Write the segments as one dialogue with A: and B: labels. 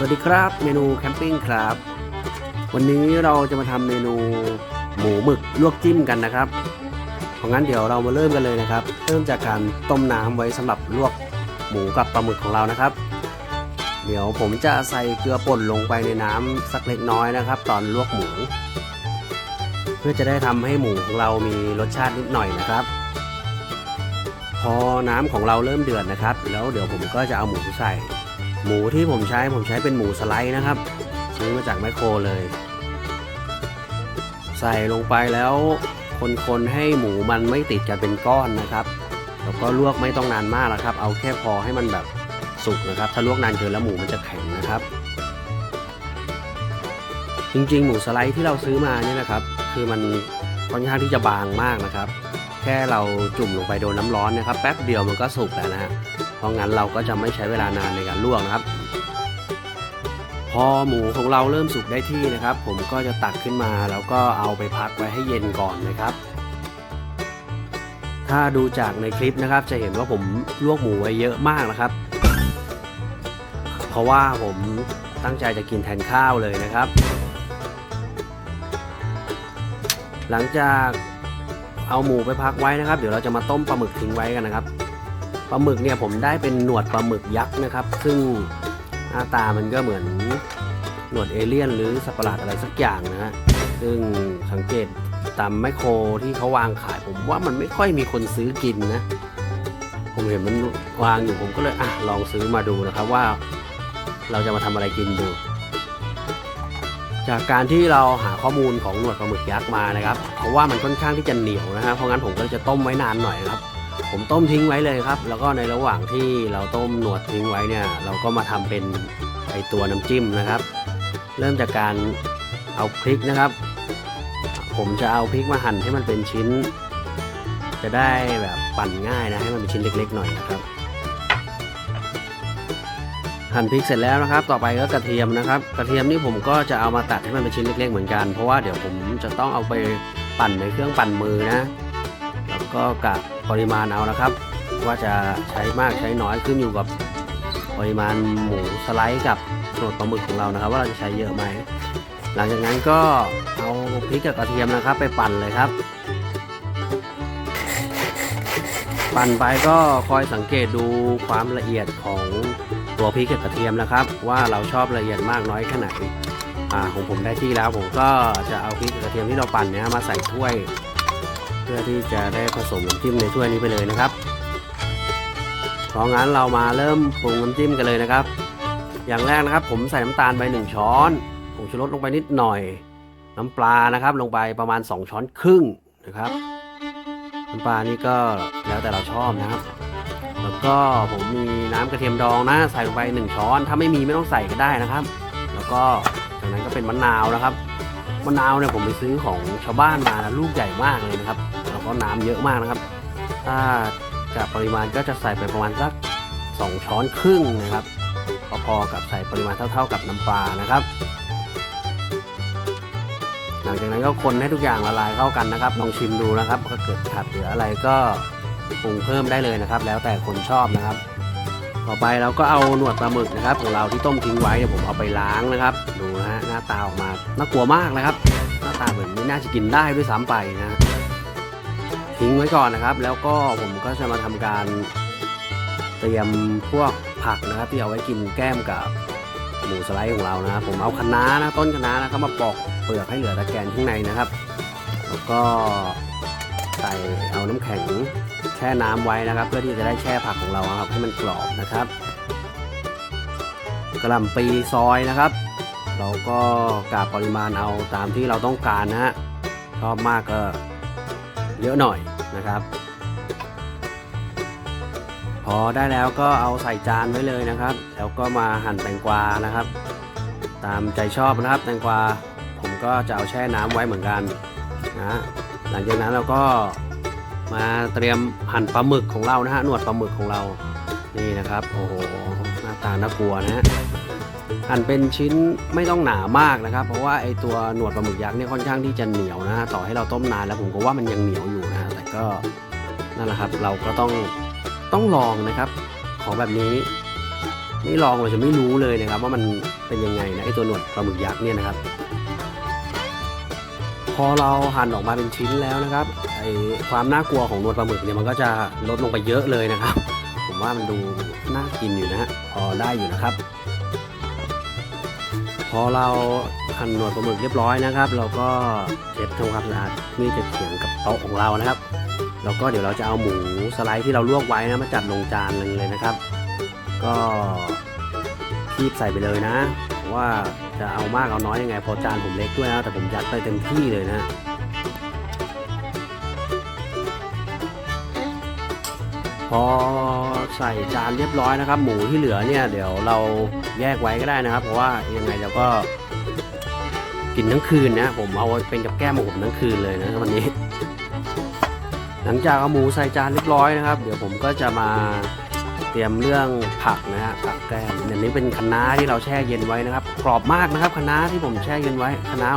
A: สวัสดีครับ เมนูแคมปิ้งครับ วันนี้เราจะมาทำเมนูหมูหมึกลวกจิ้มกันนะครับเพราะงั้นเดี๋ยวเรามาเริ่มกันเลยนะครับ เริ่มจากการต้มน้ำไว้สำหรับลวกหมูกับปลาหมึกของเรานะครับ เดี๋ยวผมจะใส่เกลือป่นลงไปในน้ำสักเล็กน้อยนะครับ ตอนลวกหมู เพื่อจะได้ทำให้หมูของเรามีรสชาตินิดหน่อยนะครับ พอน้ำของเราเริ่มเดือดนะครับ แล้วเดี๋ยวผมก็จะเอาหมูใส่ หมูที่ผมใช้ผมใช้เป็นหมูสไลด์นะครับ ซื้อมาจากแมคโครเลย ใส่ลงไปแล้วคนๆให้หมูมันไม่ติดกันเป็นก้อนนะครับ แล้วก็ลวกไม่ต้องนานมากนะครับ เอาแค่พอให้มันแบบสุกนะครับ ถ้าลวกนานเกินแล้วหมูมันจะแข็งนะครับ จริงๆ หมูสไลด์ที่เราซื้อมาเนี่ยนะครับ คือมันค่อนข้างที่จะบางมากนะครับ แค่เราจุ่มลงไปโดนน้ำร้อนนะครับ แป๊บเดียวมันก็สุกแล้วนะฮะ เพราะงั้นเราก็จะไม่ใช้เวลานานในการลวกนะครับ พอหมูของเราเริ่มสุกได้ที่นะครับ ผมก็จะตักขึ้นมาแล้วก็เอาไปพักไว้ให้เย็นก่อนนะครับ ถ้าดูจากในคลิปนะครับ จะเห็นว่าผมลวกหมูไว้เยอะมากนะครับ เพราะว่าผมตั้งใจจะกินแทนข้าวเลยนะครับ หลังจากเอาหมูไปพักไว้นะครับ เดี๋ยวเราจะมาต้มปลาหมึกทิ้งไว้กันนะครับ ปลาหมึกเนี่ยผมได้เป็นหนวดปลาหมึกยักษ์นะครับ ซึ่งหน้าตามันก็เหมือนหนวดเอเลี่ยน หรือสัตว์ประหลาดอะไรสักอย่างนะฮะซึ่งสังเกตตามแมคโครที่เขาวางขายผมว่ามันไม่ค่อยมีคนซื้อกินนะ ผมเห็นมันวางอยู่ผมก็เลยอะลองซื้อมาดูนะครับว่า เราจะมาทำอะไรกินดู จากการที่เราหาข้อมูลของหนวดปลาหมึกยักษ์มานะครับ เพราะว่ามันค่อนข้างที่จะเหนียวนะฮะเพราะงั้นผมก็จะต้มไว้นานหน่อยครับ ผมต้มทิ้งไว้เลยครับ แล้วก็ในระหว่างที่เราต้มหนวดทิ้งไว้เนี่ย เราก็มาทำเป็นไอตัวน้ำจิ้มนะครับ เริ่มจากการเอาพริกนะครับ ผมจะเอาพริกมาหั่นให้มันเป็นชิ้น จะได้แบบปั่นง่ายนะให้มันเป็นชิ้นเล็ก ๆ หน่อยนะครับ หั่นพริกเสร็จแล้วนะครับ ต่อไปก็กระเทียมนะครับ กระเทียมนี่ผมก็จะเอามาตัดให้มันเป็นชิ้นเล็ก ๆ เหมือนกัน เพราะว่าเดี๋ยวผมจะต้องเอาไปปั่นในเครื่องปั่นมือนะ แล้วก็กะ ปริมาณเอานะครับ ว่าจะใช้มากใช้น้อยขึ้นอยู่กับปริมาณหมูสไลด์กับหนวดปลาหมึกของเรานะครับ ว่าเราจะใช้เยอะไหมหลังจากนั้นก็เอาพริกกับกระเทียมนะครับ ไปปั่นเลยครับ ปั่นไปก็คอยสังเกตดูความละเอียดของตัวพริกกับกระเทียมนะครับ ว่าเราชอบละเอียดมากน้อยแค่ไหนอ่าของผมได้ที่แล้วผมก็จะเอาพริกกับกระเทียมที่เราปั่นเนี่ยมาใส่ถ้วย พื่อที่จะได้ผสมน้ำจิ้มในถ้วยนี้ไปเลยนะครับเพราะงั้นเรามาเริ่มปรุงน้ำจิ้มกันเลยนะครับ อย่างแรกนะครับ ผมใส่น้ำตาลไป1ช้อนผงชูรสลงไปนิดหน่อย น้ำปลานะครับ ลงไปประมาณ 2 ช้อนครึ่งนะครับน้ำปลานี่ก็แล้วแต่เราชอบนะครับ แล้วก็ผมมีน้ำกระเทียมดองนะใส่ลงไป 1 ช้อน ถ้าไม่มีไม่ต้องใส่ก็ได้นะครับ แล้วก็จากนั้นก็เป็นมะนาวนะครับมะนาวเนี่ยผมไปซื้อของชาวบ้านมานะลูกใหญ่มากเลยนะครับ แล้วก็น้ำเยอะมากนะครับ ถ้าจากปริมาณก็จะใส่ไปประมาณสัก2ช้อนครึ่งนะครับพอๆกับใส่ปริมาณเท่า ๆ กับน้ำปลานะครับ หลังจากนั้นก็คนให้ทุกอย่างละลายเข้ากันนะครับ ลองชิมดูนะครับถ้าเกิดขาดเหลืออะไรก็ปรุงเพิ่มได้เลยนะครับ แล้วแต่คนชอบนะครับ ต่อไปเราก็เอาหนวดปลาหมึกนะครับ ของเราที่ต้มทิ้งไว้เนี่ยวผมเอาไปล้างนะครับ ดูนะฮะหน้าตาออกมาน่ากลัวมากนะครับ หน้าตาเหมือนไม่น่าจะกินได้ด้วยซ้ำไปนะฮะ ทิ้งไว้ก่อนนะครับ แล้วก็ผมก็จะมาทำการเตรียมพวกผักนะครับ ที่เอาไว้กินแก้มกับหมูสไลด์ของเรานะครับผมเอาคะน้านะต้นคะน้านะครับมาปอกเปลือกให้เหลือตะแกรงข้างในนะครับ แล้วก็ใส่เอาน้ำแข็งแช่น้ำไว้นะครับ เพื่อที่จะได้แช่ผักของเราครับให้มันกรอบนะครับกระหล่ำปีซอยนะครับ เราก็กาปริมาณเอาตามที่เราต้องการนะฮะชอบมากก็เยอะหน่อย นะครับ พอได้แล้วก็เอาใส่จานไว้เลยนะครับ แล้วก็มาหั่นแตงกวานะครับ ตามใจชอบนะครับ แตงกวาผมก็จะเอาแช่น้ำไว้เหมือนกันนะหลังจากนั้นเราก็มาเตรียมหั่นปลาหมึกของเรานะฮะหนวดปลาหมึกของเรานี่นะครับโอ้โหหน้าตาน่ากลัวนะฮะ หั่นเป็นชิ้นไม่ต้องหนามากนะครับ เพราะว่าไอตัวหนวดปลาหมึกยักษ์เนี่ยค่อนข้างที่จะเหนียวนะต่อให้เราต้มนานแล้วผมก็ว่ามันยังเหนียวอยู่นะฮะแต่ก็นั่นแหละครับ เราก็ต้องต้องลองนะครับ ของแบบนี้ไม่ลองเราจะไม่รู้เลยนะครับ ว่ามันเป็นยังไงนะไอตัวหนวดปลาหมึกยักษ์เนี่ยนะครับ พอเราหั่นออกมาเป็นชิ้นแล้วนะครับไอความน่ากลัวของหนวดปลาหมึกเนี่ยมันก็จะลดลงไปเยอะเลยนะครับ ผมว่ามันดูน่ากินอยู่นะฮะพอได้อยู่นะครับ พอเราหั่นหนวดปลาหมึกเรียบร้อยนะครับ เราก็เช็ดทำความสะอาดมีดจะเขียงกับโต๊ะของเรานะครับ แล้วก็เดี๋ยวเราจะเอาหมูสไลด์ที่เราลวกไว้นะมาจัดลงจานเลยนะครับ ก็คีบใส่ไปเลยนะ ว่าจะเอามากเอาน้อยยังไง พอจานผมเล็กด้วยนะแต่ผมยัดไปเต็มที่เลยนะ พอใส่จานเรียบร้อยนะครับ หมูที่เหลือเนี่ยเดี๋ยวเราแยกไว้ก็ได้นะครับ เพราะว่ายังไงเราก็กินทั้งคืนนะผมเอาเป็นกับแก้มของผมทั้งคืนเลยนะวันนี้ หลังจากเอาหมูใส่จานเรียบร้อยนะครับ เดี๋ยวผมก็จะมาเตรียมเรื่องผักนะฮะผักแก้มอันนี้เป็นคะน้าที่เราแช่เย็นไว้นะครับกรอบมากนะครับคะน้าที่ผมแช่เย็นไว้คะน้า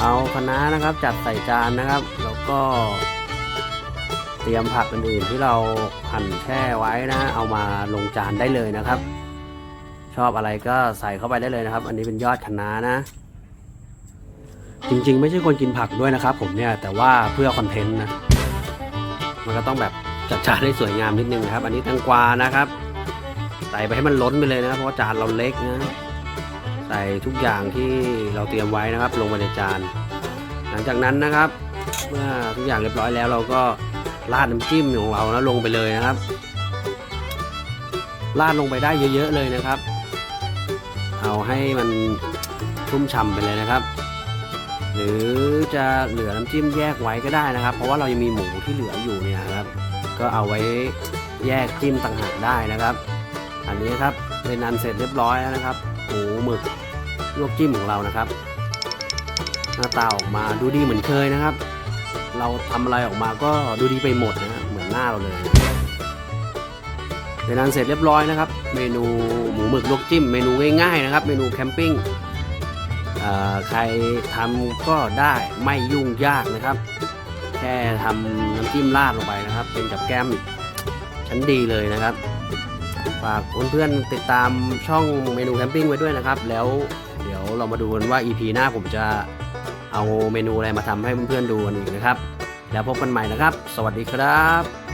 A: เอาคะน้านะครับจัดใส่จานนะครับ แล้วก็ เตรียมผักอื่นๆที่เราหั่นแช่ไว้นะ เอามาลงจานได้เลยนะครับ ชอบอะไรก็ใส่เข้าไปได้เลยนะครับ อันนี้เป็นยอดคะน้านะ จริงๆ ไม่ใช่คนกินผักด้วยนะครับ ผมเนี่ยแต่ว่าเพื่อคอนเทนต์นะมันก็ต้องแบบจัดจานให้สวยงามนิดนึงนะครับ อันนี้แตงกวานะครับใส่ไปให้มันล้นไปเลยนะครับเพราะาจานเราเล็กนะใส่ทุกอย่างที่เราเตรียมไว้นะครับ ลงไปในจาน หลังจากนั้นนะครับ เมื่อทุกอย่างเรียบร้อยแล้วเราก็ ราดน้ำจิ้มของเราแล้วลงไปเลยนะครับราดลงไปได้เยอะๆเลยนะครับ เอาให้มันชุ่มฉ่ำไปเลยนะครับ หรือจะเหลือน้ำจิ้มแยกไว้ก็ได้นะครับ เพราะว่าเรายังมีหมูที่เหลืออยู่เนี่ยครับ ก็เอาไว้แยกจิ้มต่างหากได้นะครับ อันนี้ครับเป็นอันเสร็จเรียบร้อยแล้วนะครับหมูหมึกลวกจิ้มของเรานะครับ หน้าตาออกมาดูดีเหมือนเคยนะครับ เราทำอะไรออกมาก็ดูดีไปหมดนะฮะเหมือนหน้าเราเลยเป็นอันเสร็จเรียบร้อยนะครับ เมนูหมูหมึกลวกจิ้ม เมนูง่ายๆนะครับ เมนูแคมปิ้งใครทำก็ได้ไม่ยุ่งยากนะครับ แค่ทำน้ำจิ้มราดลงไปนะครับ เป็นกับแก้มชั้นดีเลยนะครับฝากเพื่อนๆติดตามช่องเมนูแคมปิ้งไว้ด้วยนะครับ แล้วเดี๋ยวเรามาดูกันว่า EP หน้าผมจะ เอาเมนูอะไรมาทำให้เพื่อนๆดูกันอีกนะครับ แล้วพบกันใหม่นะครับ สวัสดีครับ